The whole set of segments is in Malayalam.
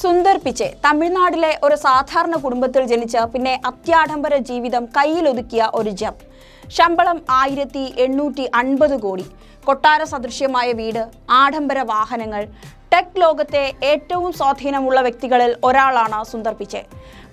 സുന്ദർ പിച്ചെ തമിഴ്നാട്ടിലെ ഒരു സാധാരണ കുടുംബത്തിൽ ജനിച്ച പിന്നെ അത്യാഡംബര ജീവിതം കയ്യിലൊതുക്കിയ ഒരു ജം. ശമ്പളം ആയിരത്തി എണ്ണൂറ്റി അൻപത് കോടി. കൊട്ടാര സദൃശ്യമായ വീട് ആഡംബര വാഹനങ്ങൾ ടെക് ലോകത്തെ ഏറ്റവും സ്വാധീനമുള്ള വ്യക്തികളിൽ ഒരാളാണ് സുന്ദർ പിച്ചെ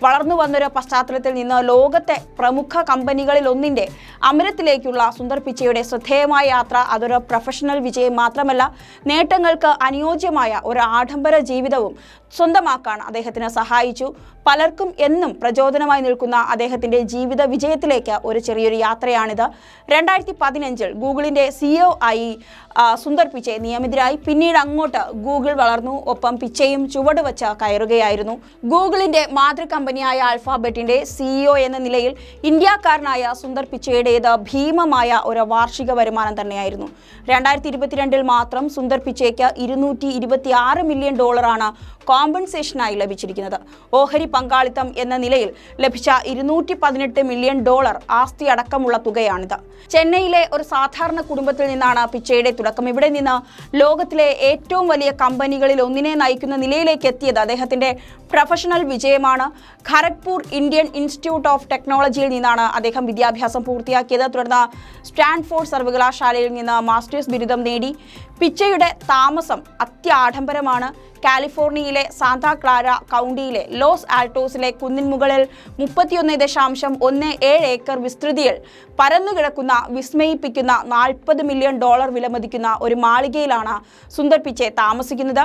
വളർന്നു വന്നൊരു പശ്ചാത്തലത്തിൽ നിന്ന് ലോകത്തെ പ്രമുഖ കമ്പനികളിൽ ഒന്നിന്റെ അമരത്തിലേക്കുള്ള സുന്ദർ പിച്ചയുടെ ശ്രദ്ധേയമായ യാത്ര അതൊരു പ്രൊഫഷണൽ വിജയം മാത്രമല്ല നേട്ടങ്ങൾക്ക് അനുയോജ്യമായ ഒരു ആഡംബര ജീവിതവും സ്വന്തമാക്കാൻ അദ്ദേഹത്തിന് സഹായിച്ചു. പലർക്കും എന്നും പ്രചോദനമായി നിൽക്കുന്ന അദ്ദേഹത്തിന്റെ ജീവിത വിജയത്തിലേക്ക് ഒരു ചെറിയൊരു യാത്രയാണിത്. രണ്ടായിരത്തി പതിനഞ്ചിൽ ഗൂഗിളിന്റെ സിഇഒ ആയി ആ, സുന്ദർ പിച്ചെ നിയമിതരായി പിന്നീട് അങ്ങോട്ട് ഗൂഗിൾ വളർന്നു. ഒപ്പം പിച്ചയും ചുവട് വച്ച് കയറുകയായിരുന്നു. ഗൂഗിളിന്റെ മാതൃ കമ്പനിയായ ആൽഫാബെറ്റിന്റെ സിഇഒ എന്ന നിലയിൽ ഇന്ത്യക്കാരനായ സുന്ദർ പിച്ചയുടേത് ഭീമമായ ഒരു വാർഷിക വരുമാനം തന്നെയായിരുന്നു. രണ്ടായിരത്തി ഇരുപത്തിരണ്ടിൽ മാത്രം സുന്ദർ പിച്ചയ്ക്ക് ഇരുന്നൂറ്റി ഇരുപത്തി ആറ് മില്യൺ ഡോളറാണ് കോമ്പൻസേഷനായി ലഭിച്ചിരിക്കുന്നത്. ഓഹരി പങ്കാളിത്തം എന്ന നിലയിൽ ലഭിച്ച ഇരുന്നൂറ്റി പതിനെട്ട് മില്യൺ ഡോളർ ആസ്തി അടക്കമുള്ള തുകയാണിത്. ചെന്നൈയിലെ ഒരു സാധാരണ കുടുംബത്തിൽ നിന്നാണ് പിച്ചയുടെ തുടക്കം. ഇവിടെ നിന്ന് ലോകത്തിലെ ഏറ്റവും വലിയ കമ്പനികളിൽ ഒന്നിനെ നയിക്കുന്ന നിലയിലേക്ക് എത്തിയത് അദ്ദേഹത്തിന്റെ പ്രൊഫഷണൽ വിജയമാണ് ഖരഗ്പൂർ ഇന്ത്യൻ ഇൻസ്റ്റിറ്റ്യൂട്ട് ഓഫ് ടെക്നോളജിയിൽ നിന്നാണ് അദ്ദേഹം വിദ്യാഭ്യാസം പൂർത്തിയാക്കിയത്. തുടർന്ന് സ്റ്റാൻഫോർഡ് സർവകലാശാലയിൽ നിന്ന് മാസ്റ്റേഴ്സ് ബിരുദം നേടി. പിച്ചയുടെ താമസം അത്യാഡംബരമാണ്. കാലിഫോർണിയയിലെ സാന്താ ക്ലാര കൗണ്ടിയിലെ ലോസ് ആൾട്ടോസിലെ കുന്നിൻ മുകളിൽ മുപ്പത്തിയൊന്ന് ദശാംശം ഒന്ന് ഏഴ് ഏക്കർ വിസ്തൃതിയിൽ പരന്നുകിടക്കുന്ന വിസ്മയിപ്പിക്കുന്ന നാൽപ്പത് മില്യൺ ഡോളർ വിലമതിക്കുന്ന ഒരു മാളികയിലാണ് സുന്ദർ പിച്ചെ താമസിക്കുന്നത്.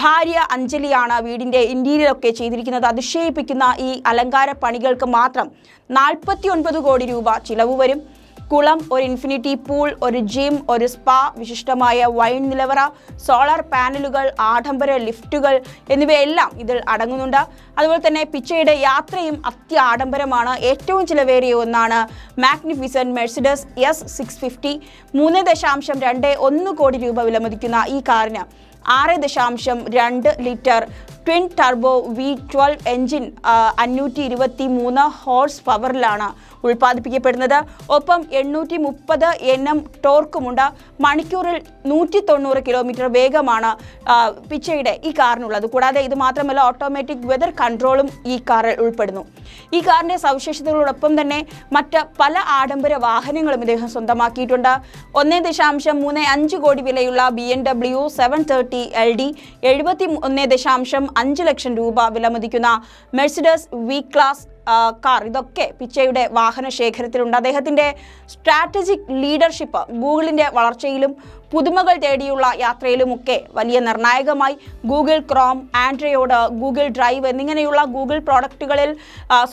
ഭാര്യ അഞ്ജലിയാണ് വീടിന്റെ ഇന്റീരിയറൊക്കെ ചെയ്തിരിക്കുന്നത്. അതിശയിപ്പിക്കുന്ന ഈ അലങ്കാര പണികൾക്ക് മാത്രം നാൽപ്പത്തി കോടി രൂപ ചിലവ് വരും. കുളം ഒരു ഇൻഫിനിറ്റി പൂൾ ഒരു ജിം ഒരു സ്പാ വിശിഷ്ടമായ വൈൻ നിലവറ സോളാർ പാനലുകൾ ആഡംബര ലിഫ്റ്റുകൾ എന്നിവയെല്ലാം ഇതിൽ അടങ്ങുന്നുണ്ട്. അതുപോലെ തന്നെ പിച്ചയുടെ യാത്രയും അത്യാഡംബരമാണ്. ഏറ്റവും ചിലവേറിയ ഒന്നാണ് magnificent Mercedes S six fifty മൂന്ന് ദശാംശം രണ്ട് ഒന്ന് കോടി രൂപ വിലമതിക്കുന്ന ഈ കാറിന് ആറ് ദശാംശം രണ്ട് litre twin turbo V twelve engine അഞ്ഞൂറ്റി ഇരുപത്തി മൂന്ന് ഹോഴ്സ് പവറിലാണ് ഉൽപ്പാദിപ്പിക്കപ്പെടുന്നത്. ഒപ്പം എണ്ണൂറ്റി മുപ്പത് എൻ എം ടോർക്കുമുണ്ട്. മണിക്കൂറിൽ നൂറ്റി തൊണ്ണൂറ് കിലോമീറ്റർ വേഗമാണ് പിച്ചയുടെ ഈ കാറിനുള്ളത്. കൂടാതെ ഇത് മാത്രമല്ല ഓട്ടോമാറ്റിക് വെതർ കൺട്രോളും ഈ കാറിൽ ഉൾപ്പെടുന്നു. ഈ കാറിന്റെ സവിശേഷതകളോടൊപ്പം തന്നെ മറ്റ് പല ആഡംബര വാഹനങ്ങളും ഇദ്ദേഹം സ്വന്തമാക്കിയിട്ടുണ്ട്. ഒന്നേ ദശാംശം മൂന്ന് അഞ്ച് കോടി വിലയുള്ള B M W seven thirty L D എഴുപത്തി ഒന്ന് ദശാംശം അഞ്ച് ലക്ഷം രൂപ വിലമതിക്കുന്ന മെഴ്സിഡസ് വി ക്ലാസ് കാർ ഇതൊക്കെ പിച്ചയുടെ വാഹന ശേഖരത്തിലുണ്ട്. അദ്ദേഹത്തിന്റെ സ്ട്രാറ്റജിക് ലീഡർഷിപ്പ് ഗൂഗിളിന്റെ വളർച്ചയിലും പുതുമകൾ തേടിയുള്ള യാത്രയിലുമൊക്കെ വലിയ നിർണായകമായി Google Chrome Android Google Drive എന്നിങ്ങനെയുള്ള ഗൂഗിൾ പ്രോഡക്റ്റുകളിൽ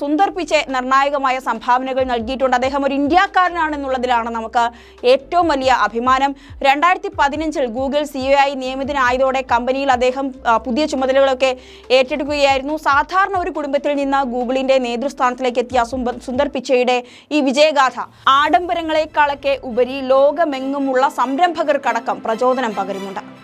സുന്ദർപ്പിച്ച് സുന്ദർ പിച്ചെ നിർണായകമായ സംഭാവനകൾ നൽകിയിട്ടുണ്ട്. അദ്ദേഹം ഒരു ഇന്ത്യക്കാരനാണെന്നുള്ളതിലാണ് നമുക്ക് ഏറ്റവും വലിയ അഭിമാനം. രണ്ടായിരത്തി പതിനഞ്ചിൽ ഗൂഗിൾ സിഇഒ ആയി നിയമിതനായതോടെ കമ്പനിയിൽ അദ്ദേഹം പുതിയ ചുമതലകളൊക്കെ ഏറ്റെടുക്കുകയായിരുന്നു. സാധാരണ ഒരു കുടുംബത്തിൽ നിന്ന് ഗൂഗിളിന്റെ നേതൃസ്ഥാനത്തിലേക്ക് എത്തിയ സുന്ദർ പിച്ചയുടെ ഈ വിജയഗാഥ ആഡംബരങ്ങളെക്കാളൊക്കെ ഉപരി ലോകമെങ്ങുമുള്ള സംരംഭകർക്കടക്കം പ്രചോദനം പകരുന്നുണ്ട്.